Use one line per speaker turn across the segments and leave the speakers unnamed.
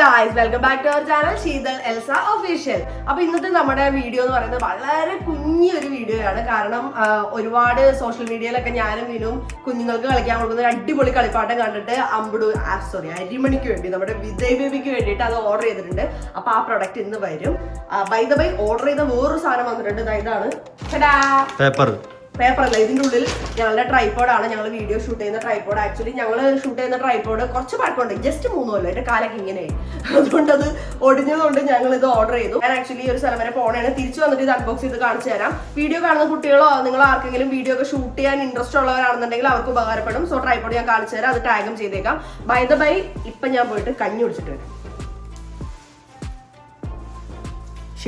Guys welcome back to our channel Sheethal Elsa official അപ്പൊ ഇന്നത്തെ നമ്മുടെ വീഡിയോ എന്ന് പറയുന്നത് വളരെ കുഞ്ഞൊരു വീഡിയോ ആണ്. കാരണം ഒരുപാട് സോഷ്യൽ മീഡിയയിലൊക്കെ ഞാനും വിനും കുഞ്ഞുങ്ങൾക്ക് കളിക്കാൻ കൊടുക്കുന്ന അടിപൊളി കളിപ്പാട്ടം കണ്ടിട്ട് അമ്പടു സോറി അരിമണിക്ക് വേണ്ടി നമ്മുടെ വിജയ് ബേബിക്ക് വേണ്ടിയിട്ട് അത് ഓർഡർ ചെയ്തിട്ടുണ്ട്. അപ്പൊ ആ പ്രൊഡക്റ്റ് ഇന്ന് വരും. ബൈ ദ ബൈ ഓർഡർ ചെയ്ത വേറൊരു സാധനം വന്നിട്ടുണ്ട്. ഇതാണ്.
പേപ്പർ
പേപ്പർ അല്ല ഇതിന്റെ ഉള്ളിൽ ഞങ്ങളുടെ ട്രൈപ്പോഡാണ് ഞങ്ങൾ വീഡിയോ ഷൂട്ട് ചെയ്യുന്ന ട്രൈപ്പോഡ് ആക്ച്വലി ഞങ്ങൾ ഷൂട്ട് ചെയ്യുന്ന ട്രൈപ്പോഡ് കുറച്ച് പഴക്കമുണ്ട്. ജസ്റ്റ് മൂന്ന് കൊല്ലം. എന്റെ കാലൊക്കെ ഇങ്ങനെ അതുകൊണ്ട് അത് ഒടിഞ്ഞതുകൊണ്ട് ഞങ്ങൾ ഇത് ഓർഡർ ചെയ്തു. ഞാൻ ആക്ച്വലി ഒരു സ്ഥലം വരെ പോകണേ തിരിച്ചു വന്നിട്ട് ഇത് അൺബോക്സ് ചെയ്ത് കാണിച്ചു തരാം. വീഡിയോ കാണുന്ന കുട്ടികളോ നിങ്ങൾ ആർക്കെങ്കിലും വീഡിയോ ഒക്കെ ഷൂട്ട് ചെയ്യാൻ ഇൻട്രസ്റ്റ് ഉള്ളവരാണെന്നുണ്ടെങ്കിൽ അവർക്ക് ഉപകാരപ്പെടും. സോ ട്രൈപ്പോഡ് ഞാൻ കാണിച്ചു തരാം. അത് ടാഗും ചെയ്തേക്കാം. ബൈ ദ ബൈ ഇപ്പം ഞാൻ പോയിട്ട് കഞ്ഞി കുടിച്ചിട്ട് വരും.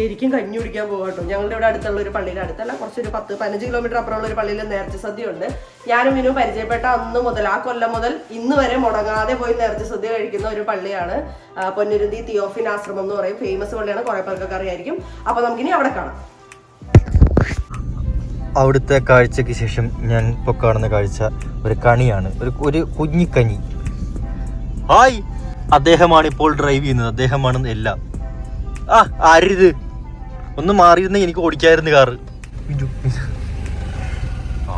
ശരിക്കും കഞ്ഞി കുടിക്കാൻ പോകാം കേട്ടോ. ഞങ്ങളുടെ ഇവിടെ അടുത്തുള്ള ഒരു പള്ളിയുടെ അടുത്തല്ല കുറച്ചൊരു പത്ത് പതിനഞ്ച് കിലോമീറ്റർ അപ്പുറമുള്ള ഒരു പള്ളിയിൽ നേർച്ച സദ്യ ഉണ്ട് ഞാനും ഇനും പരിചയപ്പെട്ട അന്ന് മുതൽ ആ കൊല്ലം മുതൽ ഇന്ന് വരെ മുടങ്ങാതെ പോയി നേർച്ച സദ്യ കഴിക്കുന്ന ഒരു പള്ളിയാണ് പൊന്നുരുതി തിയോഫിൻ ആശ്രമം എന്ന് പറയും. ഫേമസ് പള്ളിയാണ് കുറെ പേർക്കൊക്കെ അറിയായിരിക്കും. അപ്പൊ നമുക്കിനി അവിടെ കാണാം.
അവിടുത്തെ കാഴ്ചയ്ക്ക് ശേഷം ഞാൻ ഇപ്പോൾ കാണുന്ന കാഴ്ച ഒരു കണിയാണ് ഒരു ഒരു കുഞ്ഞിക്കനി ഹായ്! അദ്ദേഹമാണ് ഇപ്പോൾ ഡ്രൈവ് ചെയ്യുന്നത്. അദ്ദേഹമാണ് എല്ലാം. ആ ആരിത് ഒന്ന് മാറിയിരുന്നെങ്കിൽ എനിക്ക് ഓടിക്കായിരുന്നു കാറ്. ആ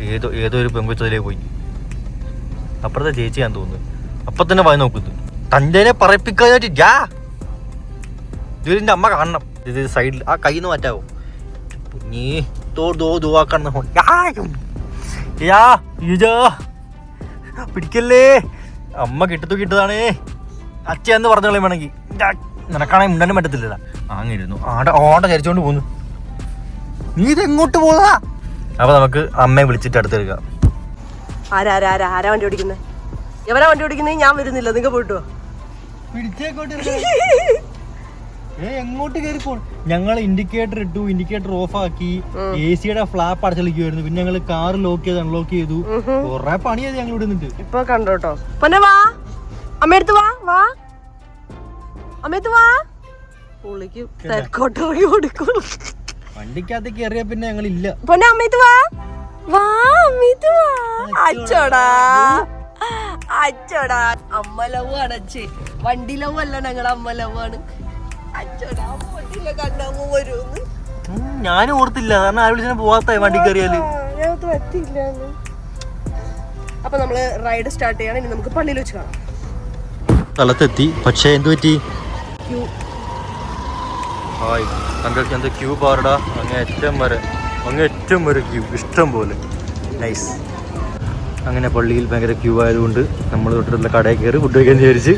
ഏതോ ഏതോ ഒരു പെങ്കൊച്ചതിലേക്ക് പോയി. അപ്പുറത്തെ ചേച്ചി ഞാൻ തോന്നുന്നു. അപ്പൊ തന്നെ പോയി നോക്കുന്നു തന്റെ പറയിപ്പിക്കാനായിട്ട് ജാ. ഇതിന്റെ അമ്മ കാണണം. ഇത് സൈഡിൽ ആ കൈന്ന് നിന്ന് മാറ്റാവോ. നീ തോ ദോ യുജോ പിടിക്കല്ലേ. അമ്മ കിട്ടത്തു കിട്ടതാണേ. അച്ഛ എന്ന് പറഞ്ഞോളെ വേണമെങ്കിൽ. നിനക്കാണെങ്കിൽ മുണ്ടാനും പറ്റത്തില്ല ആങ്ങിരുന്നു. ആട ഓട ചരിച്ചോണ്ട് പോന്നു. നീ ഇത് എങ്ങോട്ട് പോകാ അപ്പൊ നമുക്ക് അമ്മയെ വിളിച്ചിട്ട് അടുത്തെടുക്കാം
ആരാ ആരാ ആരാ ആരാ വണ്ടി ഓടിക്കുന്നത് എവരാ വണ്ടി ഓടിക്കുന്നത് ഞാൻ വരുന്നില്ല. നിങ്ങൾ പോയിട്ടോ
ഏ എങ്ങോട്ട് കയറി പോ ഞങ്ങൾ ഇൻഡിക്കേറ്റർ ഇട്ടു ഇൻഡിക്കേറ്റർ ഓഫ് ആക്കി. എ സിയുടെ ഫ്ലാപ്പ് അടച്ചളിക്കുമായിരുന്നു പിന്നെ ഞങ്ങൾ കാർ ലോക്ക് ചെയ്ത് അൺലോക്ക് ചെയ്തു. കൊറേ പണിയത് ഞങ്ങൾ ഇവിടെ നിന്നിട്ട്.
ഇപ്പൊ കണ്ടോട്ടോ. പിന്നെ വാ. അമ്മയടുത്ത് വാ വാ. അമ്മയടുത്ത് വാ. പുള്ളിക്ക് തെക്കോട്ടിറങ്ങി കൊടുക്കുള്ളൂ
വണ്ടിക്കകത്ത് കയറിയ പിന്നെ ഞങ്ങൾ ഇല്ല
പൊന്നെ അമ്മയത്ത് വാ. വാ അമ്മയത്ത് വാ. അച്ചോടാ. അച്ചോടാ. അമ്മ ലവ് ആണ് അച്ഛേ. വണ്ടി ലവ് അല്ല ഞങ്ങളുടെ അമ്മ ലവ് ആണ്. അച്ചോടാ അമ്മട്ടില്ല കണ്ടമ്മ വരുമെന്ന്
ഞാനും ഓർത്തില്ല. കാരണം ആ വിളിച്ചാൽ പോവാത്ത വണ്ടി കയറിയാൽ
ഞാൻ പറ്റില്ല അപ്പൊ നമ്മൾ റൈഡ് സ്റ്റാർട്ട് ചെയ്യണം. ഇനി നമുക്ക് പള്ളിയിൽ വെച്ച് കാണാം.
സ്ഥലത്തെത്തി പക്ഷേ എന്തു പറ്റി?
ക്യൂ.
ഹായ്. കണ്ടോ എന്താ ക്യൂ പാറടാ അങ്ങ് ഏറ്റവും വരെ അങ്ങ് ഏറ്റവും വരെ ക്യൂ. ഇഷ്ടം പോലെ. നൈസ് അങ്ങനെ പള്ളിയിൽ ഭയങ്കര ക്യൂ ആയതുകൊണ്ട് നമ്മൾ തൊട്ടുള്ള കടയിൽ കയറി ഫുഡ് കഴിക്കാൻ വിചാരിച്ച്.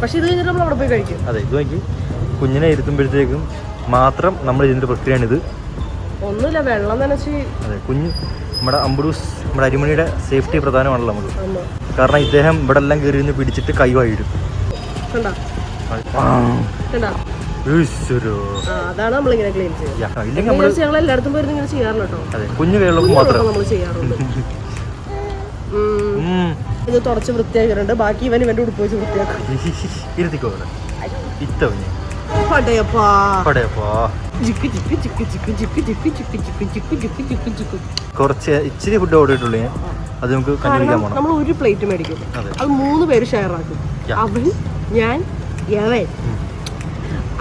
പക്ഷെ ഇത് കഴിഞ്ഞിട്ട് നമ്മൾ അവിടെ പോയി കഴിക്കും.
അതെ ഇത് നോക്കി കുഞ്ഞിനെ ഇരുത്തുമ്പോഴത്തേക്കും മാത്രം നമ്മൾ ഇതിന്റെ പ്രക്രിയയാണിത്.
ഒന്നുമില്ല വെള്ളം നനച്ച്.
അതെ കുഞ്ഞ് നമ്മുടെ അമ്പുഡൂസ് നമ്മുടെ അരിമണിയുടെ സേഫ്റ്റി പ്രധാനമാണല്ലോ നമുക്ക്. കാരണം ഇദ്ദേഹം ഇവിടെ എല്ലാം കയറി നിന്ന് പിടിച്ചിട്ട് കൈ വായിടും
കണ്ടാ? അതാണ് ക്ലീൻ ഇങ്ങനെ ചെയ്യാറില്ല
കുഞ്ഞു
നമ്മൾ ഇത് ബാക്കി ഇവൻ ഇവന്റെ ഉടുപ്പ്
കുറച്ച് ഇച്ചിരി ഫുഡ് ഓർഡർ ചെയ്തിട്ടുള്ളൂ ഞാൻ അത് നമുക്ക്
നമ്മൾ ഒരു പ്ലേറ്റ് മേടിക്കും
അത്
മൂന്ന് പേര് ഷെയർ ആക്കും അവൻ ഞാൻ യവൻ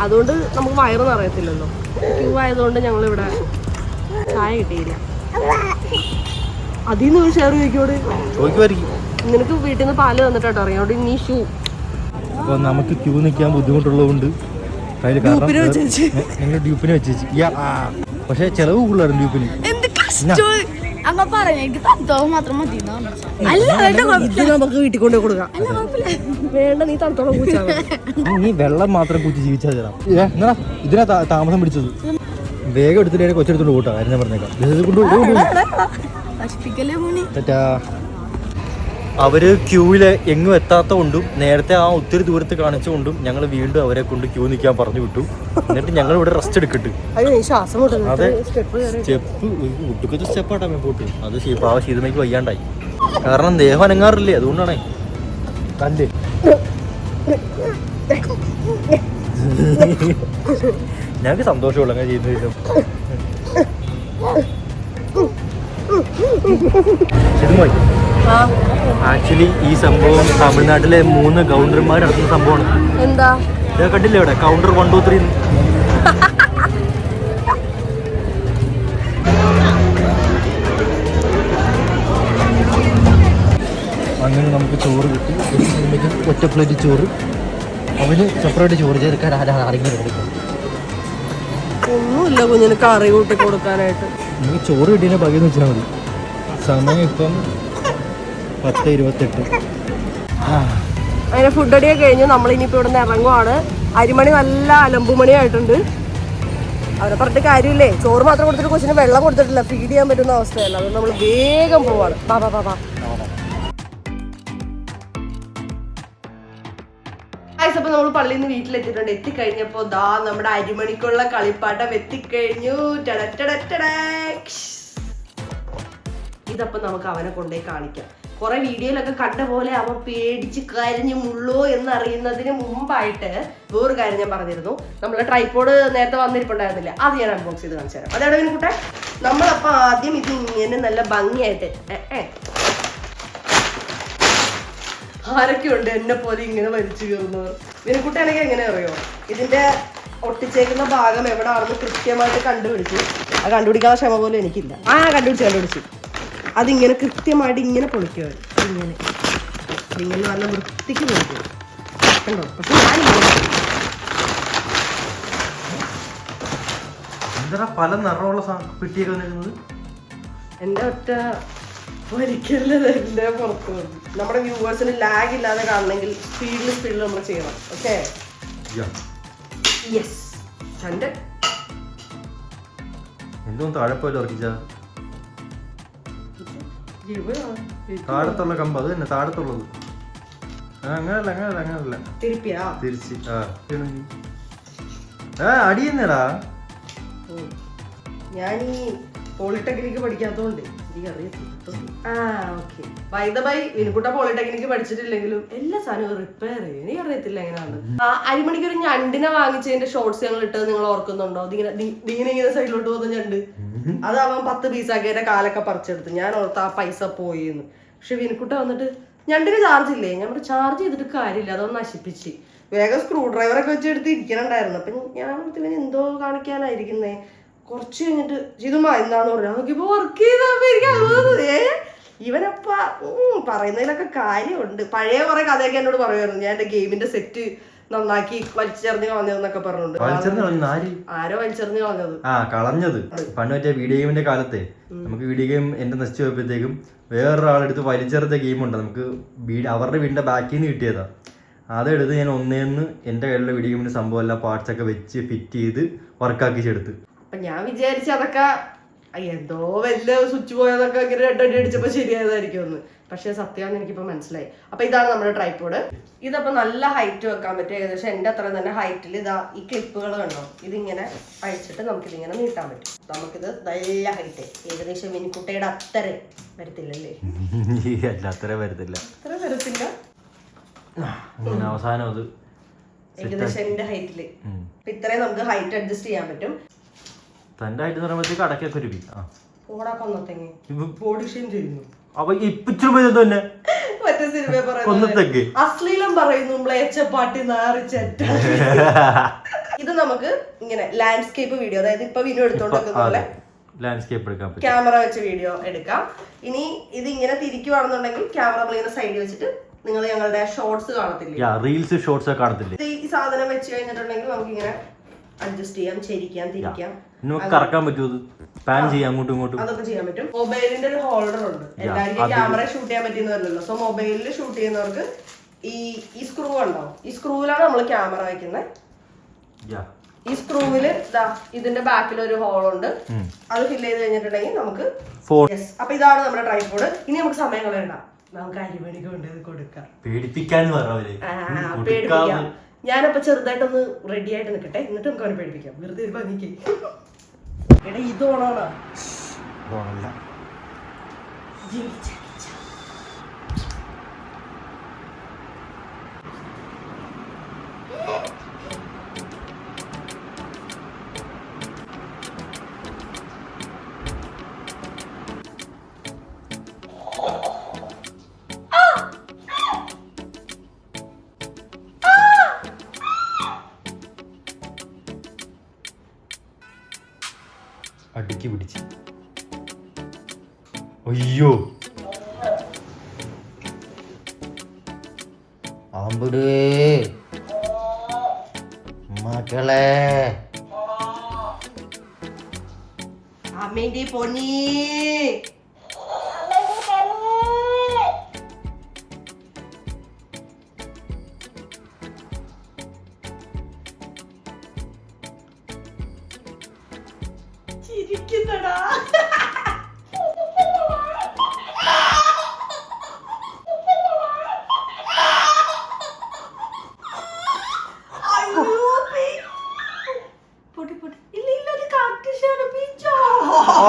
അതുകൊണ്ട് നമുക്ക് വയറ് നിറയത്തില്ലല്ലോ ക്യൂ ആയതുകൊണ്ട് ഞങ്ങൾ ഇവിടെ ചായ കിട്ടിയില്ല. അതിൽ നിന്ന് ഷെയർ ചോദിക്കോട്? നിനക്ക് വീട്ടിൽ നിന്ന് പാൽ തന്നിട്ടോ അറിയാം. നീ ഷൂ
അപ്പോൾ നമുക്ക് ക്യൂ നിൽക്കാൻ ബുദ്ധിമുട്ടുള്ളതുകൊണ്ട് അതിൽ
ഡ്യൂപ്പിന് വെച്ചേച്ച്.
ഞങ്ങൾ ഡ്യൂപ്പിന് വെച്ചേച്ച്. പക്ഷേ ചിലവ് കൂടുതലായിരുന്നു ഡ്യൂപ്പിന്
അങ്ങ പറഞ്ഞ എനിക്ക് തണുത്തോളം മാത്രം മതി. അല്ല
ഇത് നമുക്ക് വീട്ടിൽ കൊണ്ടു കൊടുക്കാം. വേണ്ട നീ തണുത്തോളം
നീ വെള്ളം മാത്രം കുത്തി ജീവിച്ചാൽ തരാം എന്നാ ഇതിനാ താമസം പിടിച്ചത്. വേഗം എടുത്തിട്ട് കൊച്ചെടുത്തോണ്ട് കൂട്ടാ കാര്യം ഞാൻ പറഞ്ഞേക്കാം. ഇത് കൊണ്ട് പോ, കൊണ്ട് പോ.
നശിപ്പിക്കല്ലേ മുനി?
ടാറ്റാ. അവർ ക്യൂവിൽ എങ്ങും എത്താത്ത കൊണ്ടും നേരത്തെ ആ ഒത്തിരി ദൂരത്ത് കാണിച്ചുകൊണ്ടും ഞങ്ങൾ വീണ്ടും അവരെ കൊണ്ട് ക്യൂ നിൽക്കാൻ പറഞ്ഞു വിട്ടു. എന്നിട്ട് ഞങ്ങൾ ഇവിടെ റെസ്റ്റ് എടുക്കട്ട്. അതെ.
സ്റ്റെപ്പ്
ഒട്ടുക്കത്തെ സ്റ്റെപ്പാട്ടാ പോട്ട്. അത് പാവ ശീതമയ്ക്ക് വയ്യാണ്ടായി. കാരണം ദേഹം അനങ്ങാറില്ലേ അതുകൊണ്ടാണേ. കല്ലേ. ഞങ്ങൾക്ക് സന്തോഷമുള്ള അങ്ങനെ ചെയ്യുന്ന
ആ.
ആക്ച്വലി ഈ സംഭവം തമിഴ്നാട്ടിലെ മൂന്ന് കൗണ്ടർമാർ നടത്തുന്ന സംഭവമാണ്.
എന്താ?
ഇതൊക്കെ കണ്ടില്ലേ ഇവിടെ? കൗണ്ടർ വൺ ടു ത്രീ അങ്ങനെ നമുക്ക് ചോറ് കിട്ടി. ഒറ്റ പ്ലേറ്റ് ചോറ്. അവന് സെപ്പറേറ്റ് ചോറ് ചേർക്കാൻ ആരെങ്കിലും എടുക്കും
ഒന്നുമില്ല കുഞ്ഞിന് കറി കൂട്ടി കൊടുക്കാനായിട്ട്.
നീ ചോറ് കിട്ടിയതിന്റെ ഭാഗ്യം വെച്ചാൽ മതി. സമയം ഇപ്പം പത്ത് ഇരുപത്തെട്ട്
അങ്ങനെ ഫുഡ് അടിയൊക്കെ കഴിഞ്ഞ്. നമ്മൾ ഇനിയിപ്പോൾ ഇവിടെ നിന്ന് ഇറങ്ങുവാണ്. അരിമണി നല്ല അലമ്പുമണി ആയിട്ടുണ്ട് അവരെ പറഞ്ഞിട്ട് കാര്യമില്ലേ? ചോറ് മാത്രം കൊടുത്തിട്ട് കൊച്ചിന് വെള്ളം കൊടുത്തിട്ടില്ല. ഫീഡ് ചെയ്യാൻ പറ്റുന്ന അവസ്ഥയല്ല. അതുകൊണ്ട് നമ്മൾ വേഗം പോവാണ്. പാ പാ പാ അപ്പൊ നമ്മൾ പള്ളിയിൽ നിന്ന് വീട്ടിലെത്തിയിട്ടുണ്ട്. എത്തിക്കഴിഞ്ഞപ്പോ ദാ നമ്മുടെ അരിമണിക്കുള്ള കളിപ്പാട്ടം എത്തിക്കഴിഞ്ഞു. ടടടടടടേ. ഇതപ്പൊ നമുക്ക് അവനെ കൊണ്ടുപോയി കാണിക്കാം. കുറെ വീഡിയോയിലൊക്കെ കണ്ട പോലെ അവൻ പേടിച്ച് കരഞ്ഞു മുള്ളോ എന്നറിയുന്നതിന് മുമ്പായിട്ട് വേറൊരു കാര്യം ഞാൻ പറഞ്ഞിരുന്നു. നമ്മൾ ട്രൈപ്പോഡ് നേരത്തെ വന്നിരിപ്പുണ്ടായിരുന്നില്ല? അത് ഞാൻ അൺബോക്സ് ചെയ്ത് കാണിച്ചു തരാം. അതാണ് കൂട്ടെ നമ്മളപ്പോൾ നമ്മളപ്പോ ആദ്യം ഇത് ഇങ്ങനെ നല്ല ഭംഗിയായിട്ട് ഏ, ഏ. ആരൊക്കെ ഉണ്ട് എന്നെ പോലെ ഇങ്ങനെ വലിച്ചു കയറുന്നവർ? വിനക്കുട്ടാണെങ്കിൽ എങ്ങനെ അറിയോ? ഇതിന്റെ ഒട്ടിച്ചേക്കുന്ന ഭാഗം എവിടെ ആണെന്ന് കൃത്യമായിട്ട് കണ്ടുപിടിച്ചു. ആ കണ്ടുപിടിക്കാനുള്ള ക്ഷമ പോലും എനിക്കില്ല. ആ കണ്ടുപിടിച്ചു കണ്ടുപിടിച്ചു. അതിങ്ങനെ കൃത്യമായിട്ട് ഇങ്ങനെ പൊളിക്കും. ഇങ്ങനെ ഇങ്ങനെ നല്ല വൃത്തിക്ക് പൊളിക്കും. കണ്ടോ? പക്ഷെ
എന്താ പല നിറമുള്ള പെട്ടിയൊക്കെ വന്നിരിക്കുന്നത്?
എന്റെ ഒറ്റ ഒരിക്കലും പുറത്തു വന്നു നമ്മുടെ വ്യൂവേഴ്സിന് ലാഗ് ഇല്ലാതെ കാണണമെങ്കിൽ സ്പീഡിൽ സ്പീഡിൽ നമ്മൾ ചെയ്യണം. ഓക്കെ യെസ് കണ്ട്?
എന്തോ താഴെ പോയാലും ഉറക്കിച്ച. താഴത്തുള്ള കമ്പ് അത് തന്നെ താഴത്തുള്ളത്. അങ്ങനല്ല അങ്ങനല്ല അങ്ങനല്ല.
തിരുപ്പിയാ?
തിരിച്ച് ആ
ഞാൻ ഈ പോളിടെക്നിക്ക് പഠിക്കാത്തോണ്ട്. ആ ഓക്കെ. ബൈ വിനുക്കുട്ട പോളിടെക്നിക്ക് പഠിച്ചിട്ടില്ലെങ്കിലും എല്ലാ സാധനവും റിപ്പയർ ചെയ്യും. എനിക്ക് അറിയത്തില്ല എങ്ങനെയാണ് അരിമണിക്ക് ഒരു ഞണ്ടിനെ വാങ്ങിച്ചതിന്റെ ഷോർട്സ് ഞങ്ങൾ ഇട്ടത് നിങ്ങൾ ഓർക്കുന്നുണ്ടോ? ഇതിങ്ങനെ ഇങ്ങനെ സൈഡിലോട്ട് പോകുന്ന ഞണ്ട്. അത് അവൻ പത്ത് എന്റെ കാലൊക്കെ പറിച്ചെടുത്ത്. ഞാൻ ഓർത്ത് ആ പൈസ പോയി എന്ന് പക്ഷെ വിനുക്കുട്ട വന്നിട്ട് ഞണ്ടിന് ചാർജ് ഇല്ലേ? ഞാൻ ചാർജ് ചെയ്തിട്ട് കാര്യമില്ല. അതൊന്ന് നശിപ്പിച്ച്. വേഗം സ്ക്രൂ ഡ്രൈവറൊക്കെ വെച്ച് എടുത്ത് ഇരിക്കണുണ്ടായിരുന്നു. അപ്പൊ ഞാൻ ഇവന് എന്തോ കാണിക്കാനായിരിക്കുന്നേ. കുറച്ച് കഴിഞ്ഞിട്ട് ചെയ്തുമാ എന്താന്ന് പറഞ്ഞു നോക്കിയപ്പോ വർക്ക് ചെയ്തപ്പോ എനിക്ക് അത്ഭുതം. ഏ? ഇവനപ്പ പറയുന്നതിലൊക്കെ കാര്യമുണ്ട്. പഴയ കുറെ കഥയൊക്കെ എന്നോട് പറയുമായിരുന്നു. ഞാൻ എന്റെ ഗെയിമിന്റെ സെറ്റ് നന്നാക്കി വലിച്ചെറിഞ്ഞ് കളഞ്ഞതെന്നൊക്കെ
പറഞ്ഞിട്ടുണ്ട് ആര്?
വലിച്ചെറിഞ്ഞ് കളഞ്ഞത്.
ആ കളഞ്ഞത്. പണ്ട് മറ്റേ വീഡിയോ ഗെയിമിന്റെ കാലത്തെ. നമുക്ക് വീഡിയോ ഗെയിം എന്റെ നശിച്ചു പോയപ്പോഴത്തേക്കും വേറൊരാളെടുത്ത് വലിച്ചെറിഞ്ഞ ഗെയിമുണ്ട് നമുക്ക് വീട് അവരുടെ വീടിന്റെ ബാക്കിൽ നിന്ന് കിട്ടിയതാ. അതെടുത്ത് ഞാൻ ഒന്നേന്ന് എന്റെ കയ്യിലുള്ള വീഡിയോ ഗെയിമിന്റെ സംഭവം എല്ലാം പാർട്സ് ഒക്കെ വെച്ച് ഫിറ്റ് ചെയ്ത് വർക്കാക്കിച്ചെടുത്ത്
അപ്പൊ ഞാൻ വിചാരിച്ച അതൊക്കെ എന്തോ വല്ല സ്വിച്ച് പോയതൊക്കെ ഇങ്ങനെ രണ്ടടി അടിച്ചപ്പോ ശരിയായതായിരിക്കും ഒന്ന് പക്ഷെ സത്യമാണെന്ന് എനിക്കിപ്പോ മനസ്സിലായി. അപ്പൊ ഇതാണ് നമ്മുടെ ട്രൈപ്പോഡ് ഇതപ്പോ നല്ല ഹൈറ്റ് വെക്കാൻ പറ്റും. ഏകദേശം എന്റെ അത്ര തന്നെ ഹൈറ്റിൽ ഇതാ ഈ ക്ലിപ്പുകൾ കണ്ടോ? ഇതിങ്ങനെ അഴിച്ചിട്ട് നമുക്കിതിങ്ങനെ നീട്ടാൻ പറ്റും. നമുക്കിത് നല്ല ഹൈറ്റ് ഏകദേശം മിനിക്കുട്ടയുടെ അത്ര വരത്തില്ലല്ലേ?
വരത്തില്ല.
അത്ര വരത്തില്ല?
അവസാനം അത്
ഏകദേശം എന്റെ ഹൈറ്റിൽ ഇത്രയും നമുക്ക് ഹൈറ്റ് അഡ്ജസ്റ്റ് ചെയ്യാൻ പറ്റും.
തന്റെ ആയിട്ട് പറയുമ്പോഴത്തേക്ക് അടക്കൊക്കെ ഒരു അപ്പൊ ഇപ്പിച്ചു തന്നെ?
മറ്റേ സിനിമ പറയുന്നത് അശ്ലീലം പറയുന്നു നാറിച്ചറ്റ ഇത് നമുക്ക് ഇങ്ങനെ ലാൻഡ്സ്കേപ്പ് വീഡിയോ അതായത് ഇപ്പൊ വീഡിയോ എടുത്തോണ്ട് വെക്കുന്ന പോലെ
ലാൻഡ്സ്കേപ്പ് എടുക്കാൻ പറ്റും.
ക്യാമറ വെച്ച് വീഡിയോ എടുക്കാം. ഇനി ഇത് ഇങ്ങനെ തിരിക്കുവാണെന്നുണ്ടെങ്കിൽ ക്യാമറ ഇങ്ങനെ സൈഡിൽ വെച്ചിട്ട് നിങ്ങൾ ഞങ്ങളുടെ ഷോർട്സ് കാണത്തില്ലേ?
റീൽസ് ഷോർട്സ് കാണത്തില്ല?
കാണത്തില്ലേ ഈ സാധനം വെച്ച് കഴിഞ്ഞിട്ടുണ്ടെങ്കിൽ നമുക്ക് ഇങ്ങനെ അഡ്ജസ്റ്റ് ചെയ്യാം ചരിക്കാം തിരിക്കാം.
നമുക്ക് കറക്കാൻ പറ്റുമോ അത്? പാൻ ചെയ്യാം അങ്ങോട്ടും ഇങ്ങോട്ടും.
അതൊക്കെ ചെയ്യാൻ പറ്റും. മൊബൈലിന്റെ ഒരു ഹോൾഡർ ഉണ്ട്. എല്ലാവർക്കും ക്യാമറ ഷൂട്ട് ചെയ്യാൻ പറ്റുന്നതല്ലല്ലോ സോ മൊബൈലിൽ ഷൂട്ട് ചെയ്യുന്നവർക്ക് ഈ ഈ സ്ക്രൂ ഉണ്ടോ? ഈ സ്ക്രൂവിലാണ് നമ്മൾ ക്യാമറ വെക്കുന്നത് ഈ സ്ക്രൂവിൽ ഇതിന്റെ ബാക്കിൽ ഒരു ഹോൾ ഉണ്ട്. അത് ഫില്ല് ചെയ്ത് കഴിഞ്ഞിട്ടുണ്ടെങ്കിൽ നമുക്ക് അപ്പൊ ഇതാണ് നമ്മുടെ ട്രൈപോഡ് ഇനി നമുക്ക് സമയം കളയണ്ട നമുക്ക് അരിമണിക്ക് കൊണ്ട് കൊടുക്കാം.
പേടിപ്പിക്കാൻ
പറഞ്ഞു പേടിപ്പിക്കാം. ഞാനപ്പോ ചെറുതായിട്ടൊന്ന് റെഡി ആയിട്ട് നിൽക്കട്ടെ എന്നിട്ട് നമുക്ക് അവനെ പേടിപ്പിക്കാം. വെറുതെ ഒരു ഭംഗിക്ക് എടാ ഇത് ഓണാണോ?
അടുക്കി പിടിച്ച്. അയ്യോ. ആമ്പടേ മക്കളെ
അമ്മേന്റെ പൊന്നി.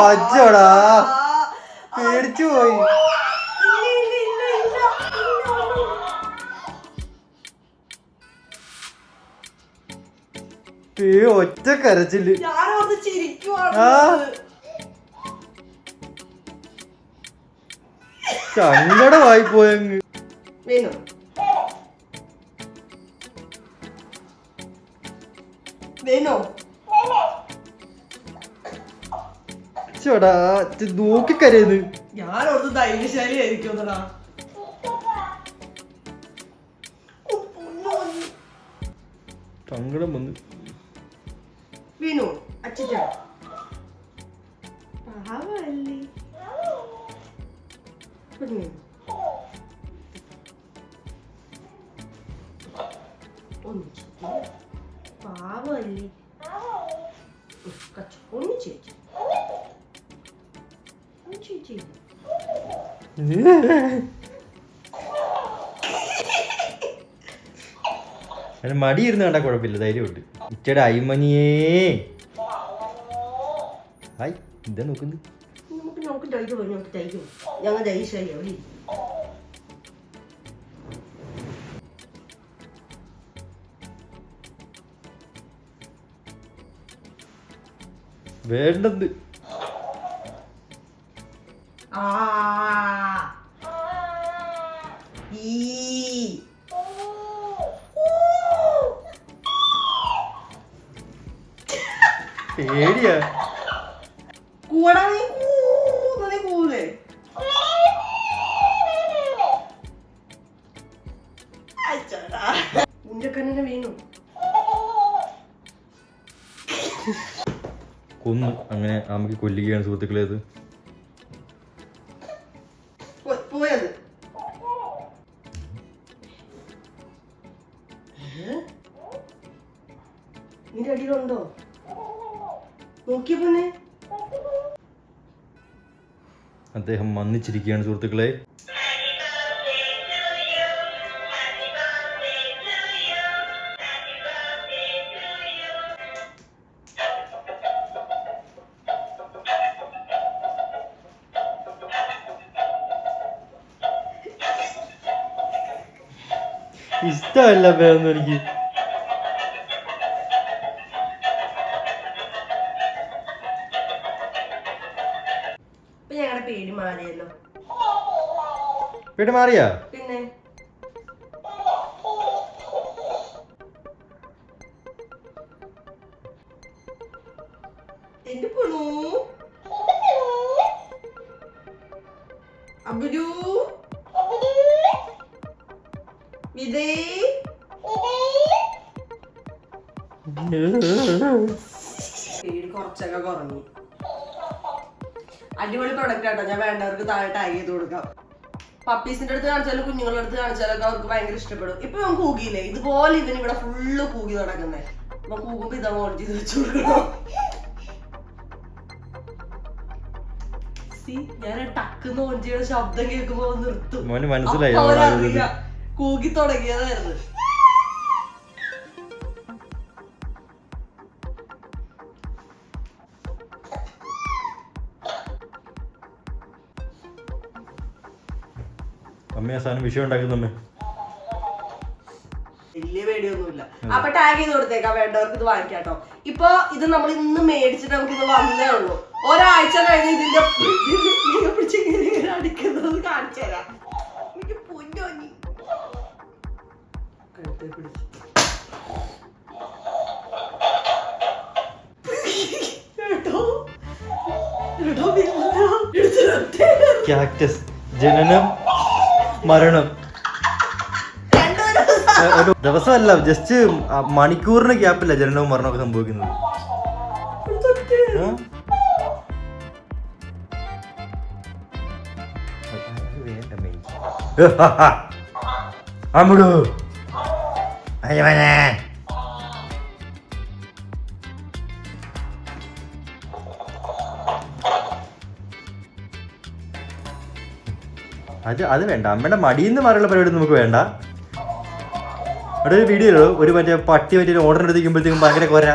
അച്ചോടാ പേടിച്ചു പോയി. ഒറ്റ കരച്ചിൽ.
ഞാനോർത്ത്
ചിരി. സങ്കടമായി പോയങ്ങ്
വേണു വേണു
ചോടാ നോക്കി കരയുന്നു
ഞാനോർത്ത് ധൈര്യശാലി ആയിരിക്കുന്നടാ
സങ്കടം വന്ന്.
വീണു അച്ഛച്ച പാവല്ലേ കുഞ്ഞു. ഒന്ന് ചേച്ചി. പാവല്ലേ കച്ചു. ഒന്ന്
കുഴപ്പമില്ല ധൈര്യമുണ്ട് ഉച്ചയുടെ അയ്മനിയേ ഹായ് എന്താ നോക്കുന്നത്?
നമുക്ക് നമുക്ക് നമുക്ക് ഞങ്ങൾ
വേണ്ടത്.
ആ. ഈ.
പേടിയാ.
കൊന്നു
അങ്ങനെ ആമയ്ക്ക് കൊല്ലുകയാണ് സുഹൃത്തുക്കളെ അത്.
പോയത്? നിന്റെ അടിയിലുണ്ടോ? നോക്കിയപ്പോനെ
അദ്ദേഹം മന്നിച്ചിരിക്കുകയാണ് സുഹൃത്തുക്കളെ. ഇഷ്ടമല്ല പേരൊന്നും എനിക്ക്
പേടി
മാറിയാ?
പിന്നെ? എന്റെ പൊണു വിദേ പേടി കുറച്ചൊക്കെ കുറഞ്ഞു. അടിപൊളി പ്രൊഡക്റ്റ് ആട്ടോ. ഞാൻ വേണ്ടവർക്ക് താഴെ ടാഗ് ചെയ്ത് കൊടുക്കാം. പപ്പീസിന്റെ അടുത്ത് കാണിച്ചാലും കുഞ്ഞുങ്ങളുടെ അടുത്ത് കാണിച്ചാലൊക്കെ അവർക്ക് ഭയങ്കര ഇഷ്ടപ്പെടും. ഇപ്പൊ ഞാൻ കൂകിയില്ലേ? ഇതുപോലെ ഇവൻ ഇവിടെ ഫുള്ള് കൂകി നടക്കുന്നേ. അപ്പൊ കൂകുമ്പോ ഇതാ ഓൺ ചെയ്ത് വെച്ചു കൊടുക്കണം ഞാൻ ടക്കുന്ന് ഓൺ ചെയ്യുന്ന ശബ്ദം കേൾക്കുമ്പോ നിർത്തും.
മോന് മനസ്സിലായി
അപ്പൊ
അവളാ
അവരറിയാ, കൂകി തുടങ്ങിയതായിരുന്നു.
അമ്മ ആ സാധനം വിഷയം ഉണ്ടാക്കുന്നമ്മേ
വലിയ പേടിയൊന്നുമില്ല. അപ്പൊ ടാഗ് ചെയ്ത് കൊടുത്തേക്കാം. വേണ്ടവർക്ക് ഇത് വാങ്ങിക്കാട്ടോ ഇപ്പൊ ഇത് നമ്മൾ ഇന്ന് മേടിച്ചിട്ട് നമുക്ക് ഇത് വന്നേ ഉള്ളൂ. ഒരാഴ്ച കഴിഞ്ഞ് ഇതിന്റെ അടിക്കുന്നത് കാണിച്ചു തരാം.
ക്യാക്ടസ് ജനനം മരണം.
രണ്ടുപേരും
ദിവസം അല്ല ദിവസമല്ല ജസ്റ്റ് മണിക്കൂറിന് ഗ്യാപ്പില്ല ജനനവും മരണമൊക്കെ സംഭവിക്കുന്നത്.
വേണ്ട
ആ? അമ്മുടു അയ്യവനെ അത് അത് വേണ്ട. അമ്മയുടെ മടിയിൽ നിന്ന് മാറിയുള്ള പരിപാടി നമുക്ക് വേണ്ട. അവിടെ ഒരു വീഡിയോ ഉള്ളൂ ഒരു മറ്റേ പട്ടി മറ്റേ ഓർഡർ എടുത്തിരിക്കുമ്പോഴത്തേക്കും ഭയങ്കര കൊര.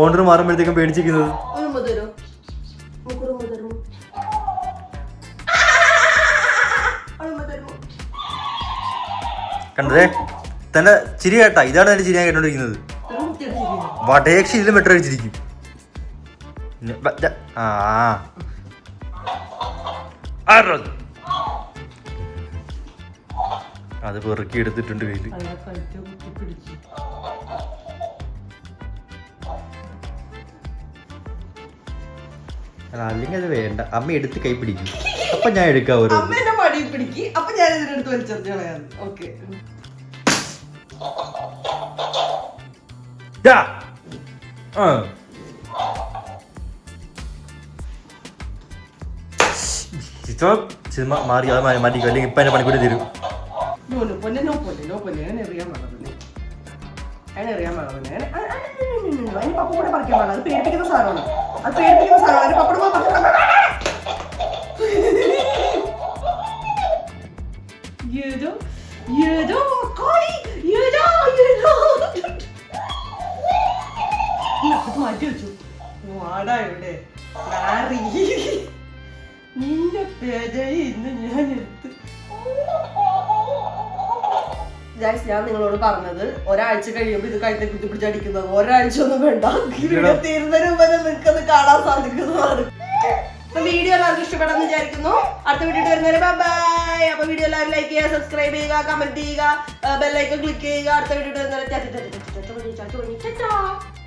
ഓർഡർ മാറുമ്പോഴത്തേക്കും പേടിച്ചിരിക്കുന്നത്. കണ്ടതേ? തന്നെ ചിരി കേട്ടാ ഇതാണ് തന്റെ ചിരി ഞാൻ കേട്ടോണ്ടിരിക്കുന്നത്. വടേക്ഷ ഇതിലും ബെറ്റർ അടിച്ചിരിക്കും ആ? അത് പെറുക്കി എടുത്തിട്ടുണ്ട് കയ്യിൽ. അല്ലെങ്കിൽ അത് വേണ്ട. അമ്മ എടുത്ത് കൈ പിടിക്കും. അപ്പൊ ഞാൻ എടുക്കാം ഓരോ
അമ്മ എന്നെ മടിയിൽ പിടിക്ക്. അപ്പൊ ഞാൻ ഇതിനെടുത്ത് വലിച്ചെറിഞ്ഞു കളയാം ഓക്കെ.
ദാ. ആ. ചിത്രം സിനിമ മാറി അത് മാറി അല്ലെങ്കിൽ ഇപ്പം എന്നെ പണിക്കൂടി തരും
നോ നോ പൊന്നെ നോ പൊന്നെ നോ പൊന്നെ അതിനെ അറിയാൻ പാടില്ല അതിനെ അറിയാൻ പാടില്ല അതിന് അ- അ- അതിന് പപ്പ കൂടെ പറിക്കാൻ പാടില്ല അത് പേടിപ്പിക്കുന്ന സാധനമാണ് അത് പേടിപ്പിക്കുന്ന സാധനമാണ് അതിന് പപ്പട ഏതോ ഏതോ കോഴി മാറ്റി വെച്ചു വാടാ ഇവിടെ നാറി. നിന്റെ പേജയിൽ ഇന്ന് ഞാൻ എടുത്ത് ഗൈസ് ഞാൻ നിങ്ങളോട് പറഞ്ഞത് ഒരാഴ്ച കഴിയുമ്പോൾ ഇത് കഴുത്തെ കുത്തി പിടിച്ചടിക്കുന്നത് ഒരാഴ്ച ഒന്നും വേണ്ട മുമ്പ് നിൽക്കുന്നത് കാണാൻ സാധിക്കുന്നതാണ് അപ്പൊ വീഡിയോ എല്ലാവർക്കും ഇഷ്ടപ്പെടാന്ന് വിചാരിക്കുന്നു അടുത്ത വീഡിയോ വരുന്നവരെ ബൈ അപ്പൊ വീഡിയോ എല്ലാവരും ലൈക്ക് ചെയ്യുക സബ്സ്ക്രൈബ് ചെയ്യുക കമന്റ് ചെയ്യുക ബെല്ലൈക്കൺ ക്ലിക്ക് ചെയ്യുക അടുത്ത വീഡിയോ വരുന്നവരെ